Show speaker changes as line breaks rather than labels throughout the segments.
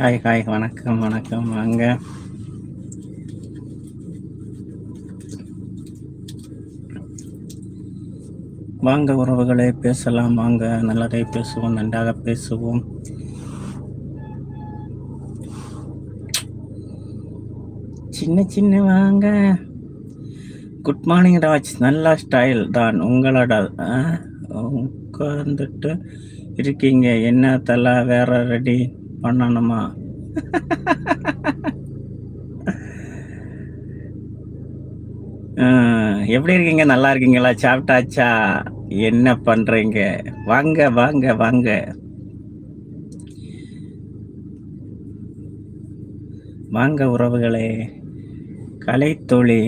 hi hi வணக்கம் வணக்கம் வாங்க வாங்க உறவுகளை பேசலாம் வாங்க நல்லதை பேசுவோம் நன்றாக பேசுவோம் சின்ன சின்ன வாங்க குட் மார்னிங் ராஜ் நல்ல ஸ்டைல் தான் உங்களோட உட்கார்ந்துட்டு இருக்கீங்க என்ன தலை வேற ரெடி பண்ணணுமா எப்படி இருக்கீங்க நல்லா இருக்கீங்களா சாப்பிட்டாச்சா என்ன பண்றீங்க வாங்க வாங்க வாங்க வாங்க உறவுகளே கலைத்தொழி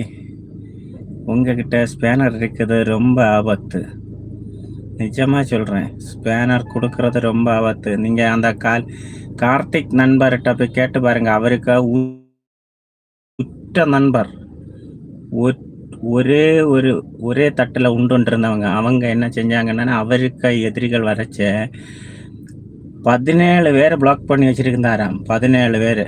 உங்ககிட்ட ஸ்பேனர் இருக்குது ரொம்ப ஆபத்து நிஜமாக சொல்கிறேன் ஸ்பேனர் கொடுக்கறது ரொம்ப ஆபத்து நீங்கள் அந்த கால் கார்த்திக் நண்பர்கிட்ட போய் கேட்டு பாருங்க அவருக்கு உற்ற நண்பர் ஒரே ஒரு ஒரே தட்டில் உண்டுன்றிருந்தவங்க அவங்க என்ன செஞ்சாங்கன்னா அவருக்கு எதிரிகள் வரைச்ச பதினேழு பேரை பிளாக் பண்ணி வச்சுருந்தாராம் பதினேழு பேர்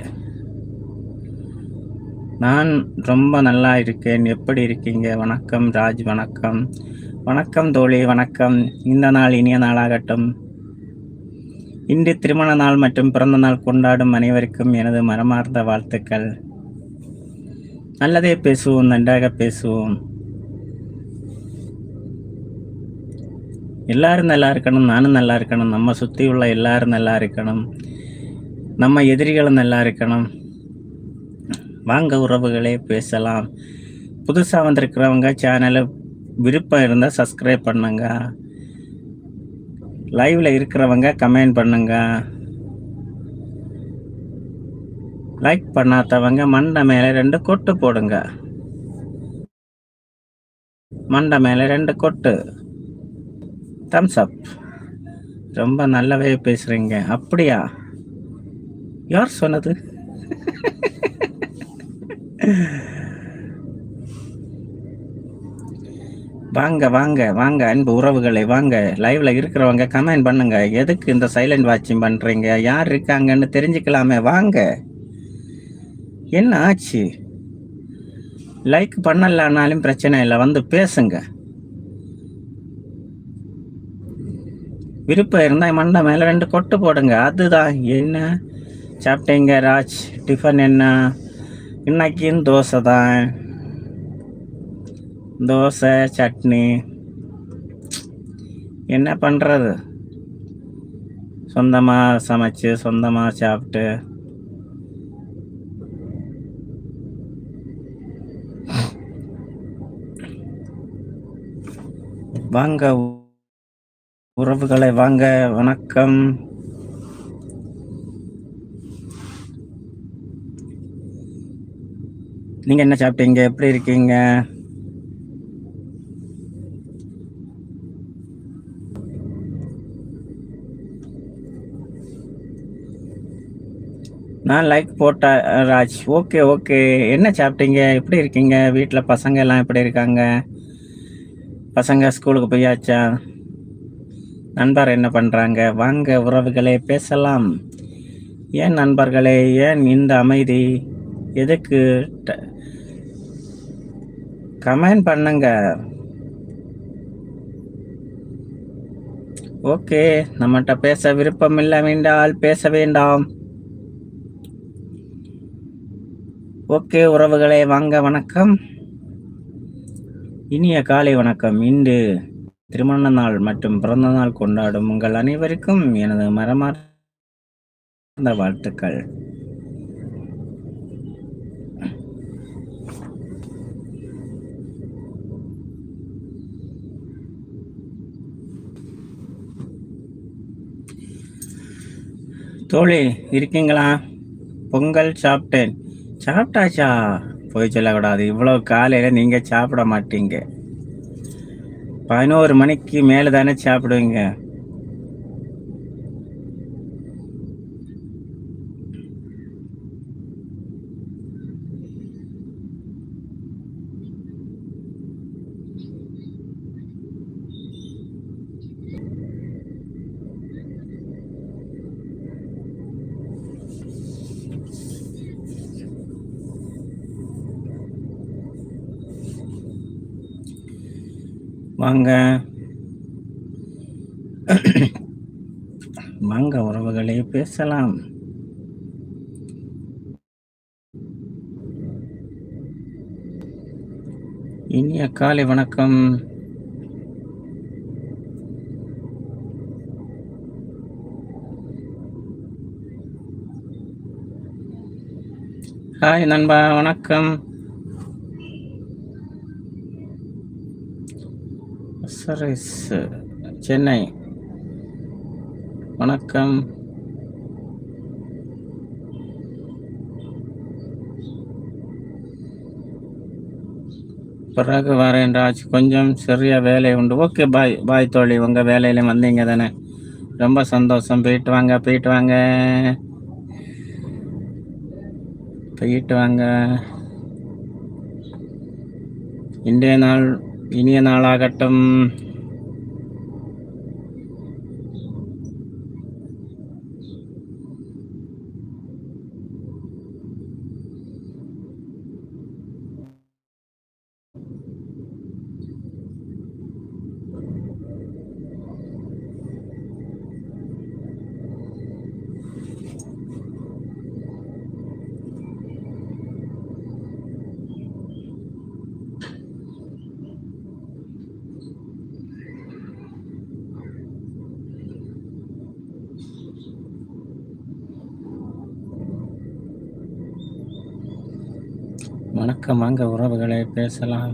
நான் ரொம்ப நல்லா இருக்கேன் எப்படி இருக்கீங்க வணக்கம் ராஜ் வணக்கம் வணக்கம் தோழி வணக்கம் இந்த நாள் இனிய நாளாகட்டும் இன்று திருமண நாள் மற்றும் பிறந்த நாள் கொண்டாடும் அனைவருக்கும் எனது மரமார்ந்த வாழ்த்துக்கள் நல்லதே பேசுவோம் நன்றாக பேசுவோம் எல்லாரும் நல்லா இருக்கணும் நானும் நல்லா இருக்கணும் நம்ம சுற்றி உள்ள எல்லாரும் நல்லா இருக்கணும் நம்ம எதிரிகளும் நல்லா இருக்கணும் வாங்க உறவுகளே பேசலாம் புதுசாக வந்திருக்கிறவங்க சேனலை விருப்பம் இருந்தால் சப்ஸ்கிரைப் பண்ணுங்க லைவில் இருக்கிறவங்க கமெண்ட் பண்ணுங்க லைக் பண்ணாதவங்க மண்டை மேலே ரெண்டு கொட்டு போடுங்க மண்டை மேலே ரெண்டு கொட்டு தம்ஸ் அப் ரொம்ப நல்லாவே பேசுகிறீங்க அப்படியா யார் சொன்னது வாங்க வாங்க வாங்க அன்பு உறவுகளை வாங்க லைவ்ல இருக்கிறவங்க கமெண்ட் பண்ணுங்க எதுக்கு இந்த சைலண்ட் வாட்சிங் பண்றீங்க யார் இருக்காங்கன்னு தெரிஞ்சுக்கலாமே வாங்க என்ன ஆச்சு லைக் பண்ணலனாலும் பிரச்சனை இல்லை வந்து பேசுங்க விருப்பம் இருந்தால் மண்டை மேலே ரெண்டு கொட்டு போடுங்க அதுதான் என்ன சாப்பிட்டீங்க ராஜ் டிஃபன் என்ன இன்னைக்கும் தோசை தான் தோசை சட்னி என்ன பண்ணுறது சொந்தமாக சமைச்சு சொந்தமாக சாப்பிட்டு வாங்க உறவுகளை வாங்க வணக்கம் நீங்கள் என்ன சாப்பிட்டீங்க எப்படி இருக்கீங்க நான் லைக் போட்டா ராஜ் ஓகே ஓகே என்ன சாப்பிட்டீங்க எப்படி இருக்கீங்க வீட்டில் பசங்க எல்லாம் எப்படி இருக்காங்க பசங்க ஸ்கூலுக்கு போயாச்சா நண்பர் என்ன பண்ணுறாங்க வாங்க உறவுகளே பேசலாம் ஏன் நண்பர்களே ஏன் இந்த அமைதி எதுக்கு கமெண்ட் பண்ணுங்க ஓகே நம்மகிட்ட பேச விருப்பம் இல்லை வேண்டால் பேச வேண்டாம் ஓகே உறவுகளே வாங்க வணக்கம் இனிய காலை வணக்கம் இன்று திருமண நாள் மற்றும் பிறந்த நாள் கொண்டாடும் உங்கள் அனைவருக்கும் எனது மரமார்ந்த வாழ்த்துக்கள் தோழி இருக்கீங்களா பொங்கல் சாப்பிட்டேன் சாப்பிட்டாச்சா போய் சொல்லக்கூடாது இவ்வளோ காலையில் நீங்கள் சாப்பிட மாட்டீங்க பதினோரு மணிக்கு மேலே தானே சாப்பிடுவீங்க வாங்க வாங்க உறவுகளே பேசலாம் இனிய காலை வணக்கம் ஹாய் நண்பா வணக்கம் சரஸ் சென்னை uh, வணக்கம் பிறகு வரேன் ராஜ் கொஞ்சம் சிறிய வேலை உண்டு ஓகே பாய் பாய் தோழி உங்கள் வேலையில் வந்தீங்க தானே ரொம்ப சந்தோஷம் போயிட்டு வாங்க போயிட்டு வாங்க போயிட்டு வாங்க இன்றைய நாள் ഇനിയ നാളാകട്ടം நெருக்கமாக உறவுகளை பேசலாம்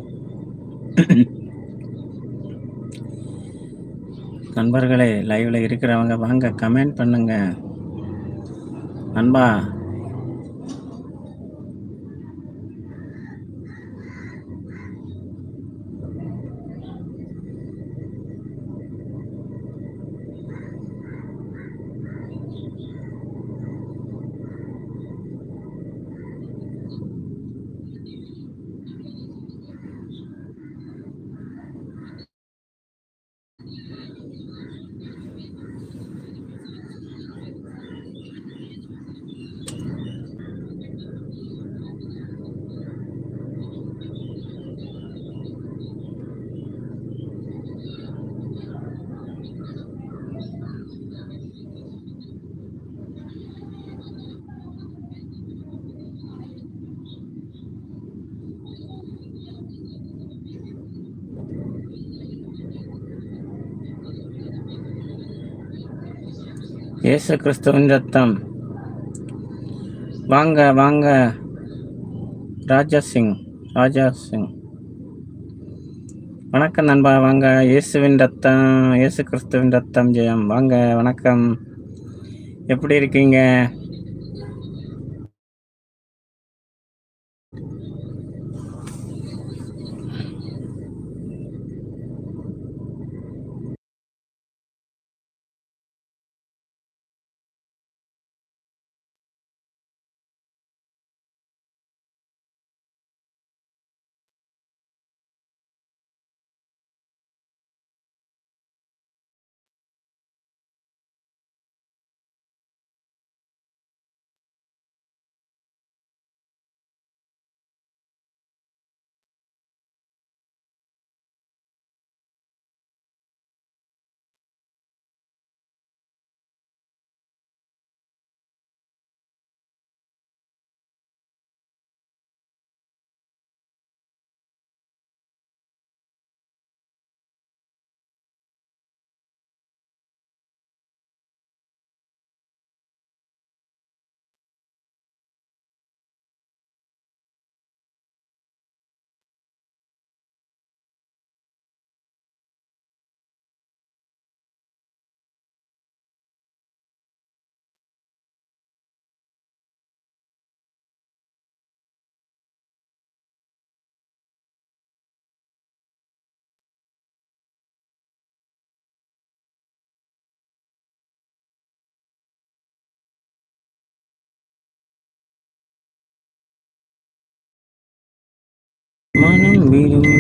நண்பர்களே லைவில் இருக்கிறவங்க வாங்க கமெண்ட் பண்ணுங்க அன்பா இயேசு கிறிஸ்துவின் ரத்தம் வாங்க வாங்க ராஜா சிங் ராஜா சிங் வணக்கம் நண்பா வாங்க இயேசுவின் ரத்தம் இயேசு கிறிஸ்துவின் ரத்தம் ஜெயம் வாங்க வணக்கம் எப்படி இருக்கீங்க meeting